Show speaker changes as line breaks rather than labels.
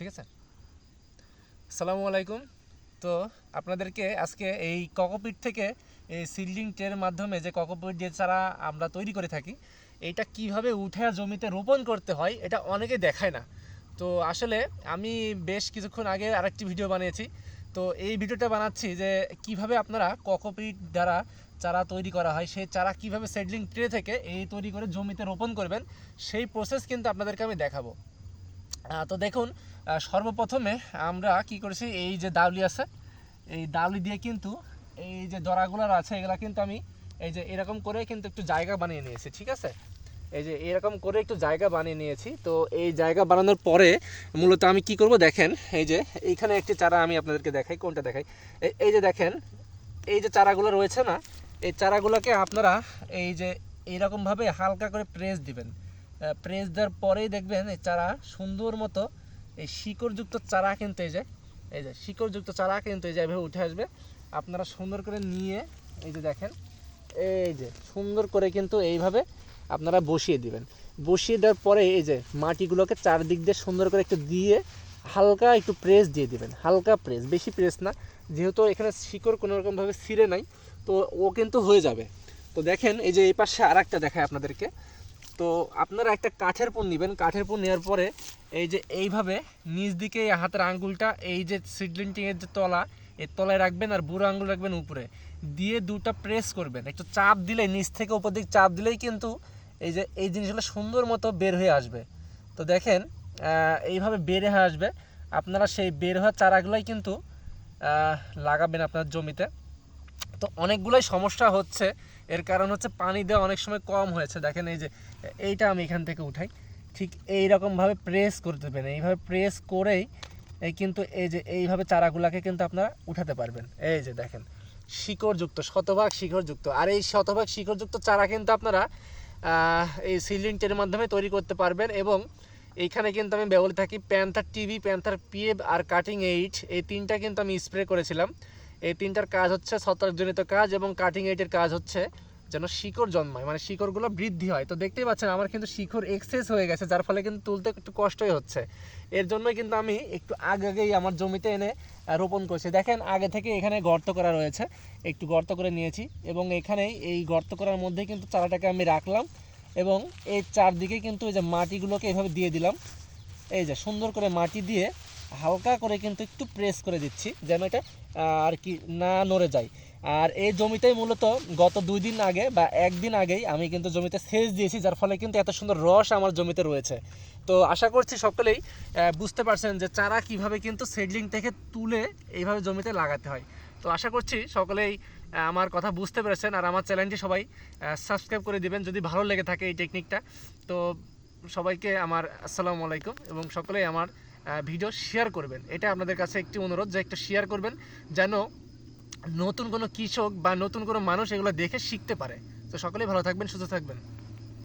ঠিক আছে? আসসালামু আলাইকুম। তো আপনাদেরকে আজকে এই ককোপিট থেকে এই সিল্ডিং ট্রের মাধ্যমে যে ককোপিট দিয়ে চারা আমরা তৈরি করে থাকি, এইটা কীভাবে উঠে জমিতে রোপণ করতে হয়, এটা অনেকে দেখায় না। তো আসলে আমি বেশ কিছুক্ষণ আগে আরেকটি ভিডিও বানিয়েছি। তো এই ভিডিওটা বানাচ্ছি যে কীভাবে আপনারা ককোপিট দ্বারা চারা তৈরি করা হয়, সেই চারা কীভাবে সেডলিং ট্রে থেকে এই তৈরি করে জমিতে রোপণ করবেন, সেই প্রসেস কিন্তু আপনাদেরকে আমি দেখাবো। তো দেখুন সর্বপ্রথমে আমরা কি করেছি, এই যে দাউলি আছে, এই দাউলি দিয়ে কিন্তু এই যে দরাগুলার আছে, এগুলা কিন্তু আমি এই যে এরকম করে কিন্তু একটু জায়গা বানিয়ে নিয়েছি, ঠিক আছে? এই যে এরকম করে একটু জায়গা বানিয়ে নিয়েছি, তো এই জায়গা বানানোর পরে মূলত আমি কি করব, দেখেন, এই যে এইখানে একটি চারা আমি আপনাদেরকে দেখাই, কোনটা দেখাই? এই- এই যে দেখেন, এই যে চারাগুলো রয়েছে না, এই চারাগুলোকে আপনারা এই যে এইরকমভাবে হালকা করে প্রেস দিবেন। প্রেস দেওয়ার পরেই দেখবেন এই চারা সুন্দর মতো, এই শিকড়যুক্ত চারা কিন্তু এই যে এই যে শিকড়যুক্ত চারা কিন্তু এই যে এভাবে উঠে আসবে। আপনারা সুন্দর করে নিয়ে, এই যে দেখেন, এই যে সুন্দর করে কিন্তু এইভাবে আপনারা বসিয়ে দিবেন। বসিয়ে দেওয়ার পরে এই যে মাটিগুলোকে চারদিক দিয়ে সুন্দর করে একটু দিয়ে হালকা একটু প্রেস দিয়ে দিবেন, হালকা প্রেস বেশি প্রেস না। যেহেতু এখানে শিকড় কোনো রকমভাবে ছিঁড়ে নাই, তো ও কিন্তু হয়ে যাবে। তো দেখেন এই যে এই পাশে আর একটা দেখায় আপনাদেরকে। তো আপনারা একটা কাঠের পুন নেবেন। কাঠের পুন নেওয়ার পরে এই যে এইভাবে নিচ দিকে হাতের আঙ্গুলটা, এই যে সিডলিংটিংয়ের যে তলা, এই তলায় রাখবেন আর বুড়ো আঙ্গুল রাখবেন উপরে। দিয়ে দুটা প্রেস করবেন। একটু চাপ দিলে নিচ থেকে উপর দিক চাপ দিলেই কিন্তু এই যে এই জিনিসগুলো সুন্দর মতো বের হয়ে আসবে। তো দেখেন এইভাবে বের হয়ে আসবে। আপনারা সেই বের হওয়া চারাগুলোই কিন্তু লাগাবেন আপনার জমিতে। তো অনেকগুলোই সমস্যা হচ্ছে। এর কারণ হচ্ছে পানি দেওয়া অনেক সময় কম হয়েছে। দেখেন এই যে, এইটা আমি এখান থেকে উঠাই। ঠিক এই রকমভাবে প্রেস করতে দেবেন। এইভাবে প্রেস করেই এই কিন্তু এই যে, এইভাবে চারাগুলাকে কিন্তু আপনারা উঠাতে পারবেন। এই যে দেখেন, শিকড়যুক্ত, শতভাগ শিকড়যুক্ত। আর এই শতভাগ শিকড়যুক্ত চারা কিন্তু আপনারা এই সিলিং টের মাধ্যমে তৈরি করতে পারবেন এবং এইখানে কিন্তু আমি ব্যবহৃত থাকি প্যান্থার টিভি প্যান্থার পিএফ আর কাটিং এইট এই তিনটা কিন্তু আমি স্প্রে করেছিলাম। এই তিনটার কাজ হচ্ছে ছত্রাকজনিত কাজ এবং কাটিং এইটের কাজ হচ্ছে যেন শিকড় জন্মায় মানে শিকড়গুলো বৃদ্ধি হয়। তো দেখতেই পাচ্ছেন আমার কিন্তু শিকড় এক্সেস হয়ে গেছে, যার ফলে কিন্তু তুলতে একটু কষ্টই হচ্ছে। এর জন্যই কিন্তু আমি একটু আগে আগেই আমার জমিতে এনে রোপণ করছি। দেখেন, আগে থেকে এখানে গর্ত করা রয়েছে। একটু গর্ত করে নিয়েছি এবং এখানেই এই গর্ত করার মধ্যে কিন্তু চারাটাকে আমি রাখলাম এবং এই চারদিকে কিন্তু এই যে মাটিগুলোকে এভাবে দিয়ে দিলাম। এই যে সুন্দর করে মাটি দিয়ে হালকা করে কিন্তু একটু প্রেস করে দিচ্ছি, যেন এটা আর কি না নড়ে যায়। আর এই জমিটাই মূলত গত দুই দিন আগে বা একদিন আগেই আমি কিন্তু জমিতে সেচ দিয়েছি, যার ফলে কিন্তু এত সুন্দর রস আমার জমিতে রয়েছে। তো আশা করছি সকলেই বুঝতে পারছেন যে চারা কীভাবে কিন্তু সেডলিং থেকে তুলে এইভাবে জমিতে লাগাতে হয়। তো আশা করছি সকলেই আমার কথা বুঝতে পেরেছেন। আর আমার চ্যানেলটি সবাই সাবস্ক্রাইব করে দিবেন যদি ভালো লেগে থাকে এই টেকনিকটা তো সবাইকে আমার আসসালামু আলাইকুম এবং সকলেই আমার ভিডিও শেয়ার করবেন। এটা আপনাদের কাছে একটি অনুরোধ যে একটু শেয়ার করবেন, যেন নতুন কোনো কৃষক বা নতুন কোনো মানুষ এগুলো দেখে শিখতে পারে। তো সকলেই ভালো থাকবেন, সুস্থ থাকবেন।